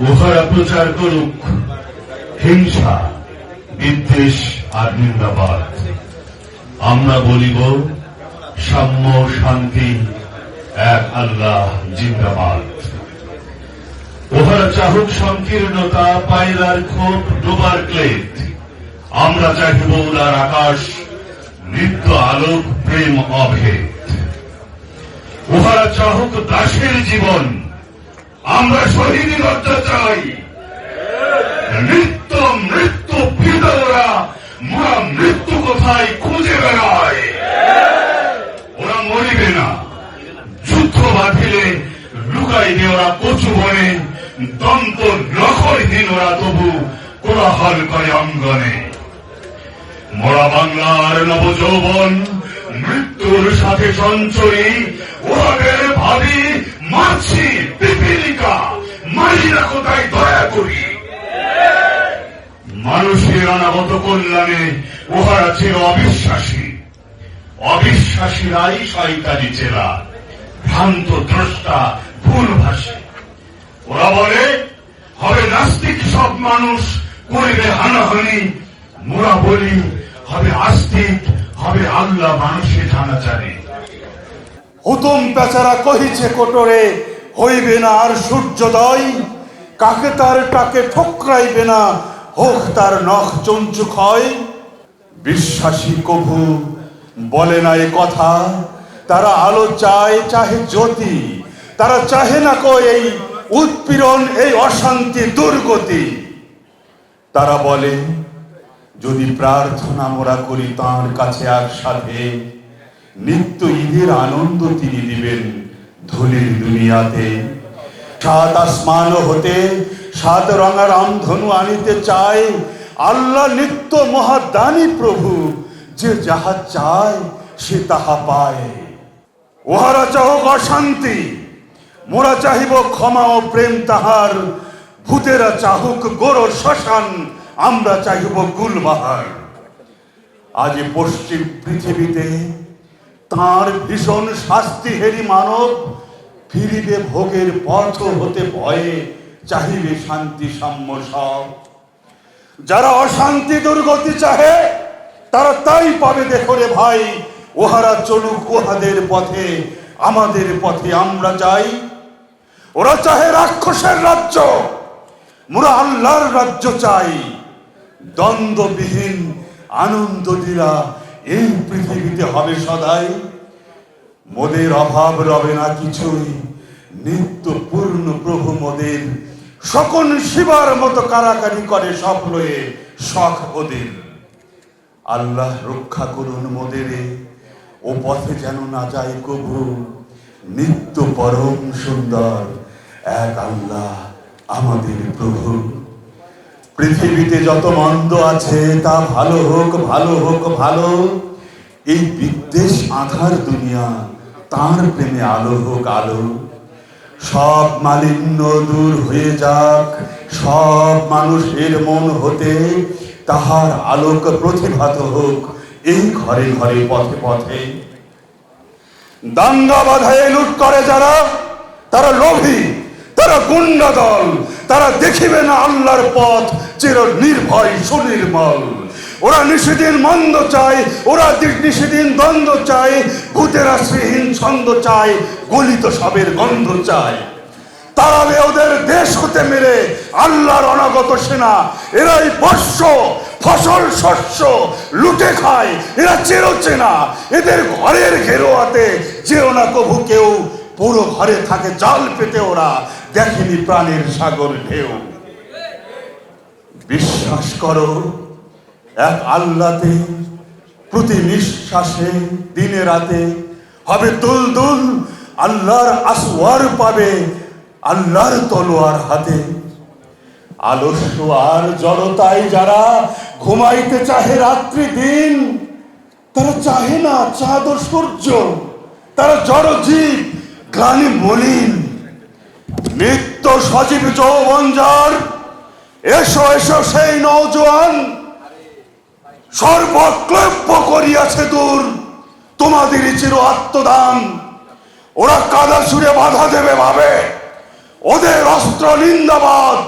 উহারা প্রচার করুক। হিংসা, বিদ্বেষ আর নিন্দাবাদ। আমরা বলিব, সাম্য শান্তি, এক আল্লাহ জিন্দাবাদ। উহারা চাহুক সংকীর্ণতা পায়রার ক্ষোভ, ডোবার ক্লেদ। আমরা চাহিব উদার আকাশ, নিত্য আলোক, প্রেম, অভেদ। উহারা চাহুক দাসের জীবন আমরা শহীদ লজ্জা চাই। নিত্য মৃত্যু বিধরা মোরা মৃত্যু কোথায় খুঁজে বেড়ায়? ওরা মরিবে না। যুদ্ধ বাঁধিলে লুকাইবে ওরা কচু বনে, দন্ত নখরহীন ওরা তবু কোলাহল করে অঙ্গনে। মোরা বাংলার নবযৌবন, মৃত্যুর সাথে সঞ্চয়ী ওদের ভাবি মাছি। কোথায় দয়া করি। মানুষের অনাগত কল্যাণে উহারা ছিল অবিশ্বাসী। অবিশ্বাসীরাই শয়তানি চেলা, ভ্রান্ত দ্রষ্টা ভুলভাষী ওরা বলে, হবে নাস্তিক সব মানুষ, করিবে হানাহানি। মোরা বলি, হবে আস্তিক, হবে আল্লাহ মানুষে জানা জানে হুতুম পেচারা কহিছে কোটরে, হইবে না আর সূর্যোদয়। কাকে তার টাকে ঠোকরাইবে না? হোক তার নখ চঞ্চু ক্ষয় বিশ্বাসী কভু বলে না এ কথা। তারা আলো চায়, চাহে জ্যোতি। তারা চাহে না কো এই উৎপীড়ন, এই অশান্তি, দুর্গতি। তারা বলে, যদি প্রার্থনা মোরা করি, তাঁর কাছে একসাথে নিত্য ঈদের আনন্দ তিনি দিবেন ধুলির দুনিয়াতে। সাত আসমান হতে সাত রঙা রামধনু আনিতে চায় আল্লাহ নিত্য মহাদানী প্রভু, যে যাহা চায় সে তাহা পায়। উহারা চাহক অশান্তি, মোরা চাহিব ক্ষমা ও প্রেম তাহার। ভূতেরা চাহুক গোর শ্মশান, আমরা চাহিব গুলবাহার আজ পশ্চিম পৃথিবীতে তার ভীষণ শাস্তি হেরি মানব ফিরিবে ভোগের পথ হতে ভয়ে, চাহিবে শান্তি সাম্য সব। যারা অশান্তি দুর্গতি চাহে, তারা তাই পাবে দেখো রে ভাই ওহারা চলুক ওহাদের পথে, আমাদের পথে আমরা যাই। ওরা চাহে রাক্ষসের রাজ্য মোরা আল্লাহর রাজ্য চাই। দ্বন্দ্ববিহীন, আনন্দ দিলা এই পৃথিবীতে হবে সদাই। মোদের অভাব রবে না কিছুই। নিত্য পূর্ণ প্রভু মোদের। সকল শিবার মতো কারাকারি করে সব শখ ওদের। আল্লাহ রক্ষা করুন মোদেরে ও পথে যেন না যায় কভু নিত্য পরম সুন্দর এক আল্লাহ আমাদের প্রভু। পৃথিবীতে যত মন্দ আছে তা ভালো হোক ভালো হোক, ভালো। এই বিদ্বেষ আধার দুনিয়া তার প্রেমে আলো হোক আলো সব মালিন্য দূর হয়ে যাক, সব মানুষের মন হতে তাহার আলোক প্রতিভাত হোক, এই ঘরে ঘরে, পথে পথে। দাঙ্গা বাধায় লুট করে যারা, তারা লোভী, তারা গুন্ডা দল তারা দেখিবে না আল্লাহর পথ চির নির্ভয় সুনির্মল। ওরা নিষেদিন মন্দ চায়, ওরা নিষেদিন দ্বন্দ্ব চায়, ভূতেরা শ্রীহীন ছন্দ চায়, গলিত সবের গন্ধ চায়। তারাবে ওদের দেশ হতে মেরে আল্লাহর অনাগত সেনা, এরাই বর্ষ, ফসল শস্য, লুটে খায়, এরা চেনা। এদের ঘরের ঘেরোয়াতে যেও না কভু কেউ, পুরো ঘরে থাকে জাল পেতে ওরা, দেখেনি প্রাণের সাগর ঢেউ। বিশ্বাস করো এক আল্লাতে প্রতি নিঃশ্বাসে, দিনে রাতে হবে দুল দুল আল্লাহর আসওয়ার পাবে, আল্লাহর তলোয়ার হাতে। আলস্য আর জড়তায় যারা ঘুমাইতে চাহে রাত্রি দিন, তারা চাহে না চাঁদ সূর্য, তারা জড় জীব, গ্লানি মলিন। নিত্য সজীব যৌবন যার, এসো এসো সেই নৌজওয়ান সর্বক্লব্য করিয়াছে দূর। তোমাদের চির আত্মদান। ওরা কাদা সুরে বাধা দেবে ভাবে। ওদের অস্ত্র নিন্দাবাদ।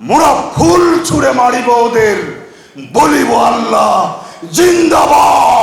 মোরা ফুল ছুড়ে মারিব ওদের। বলিব আল্লাহ, জিন্দাবাদ।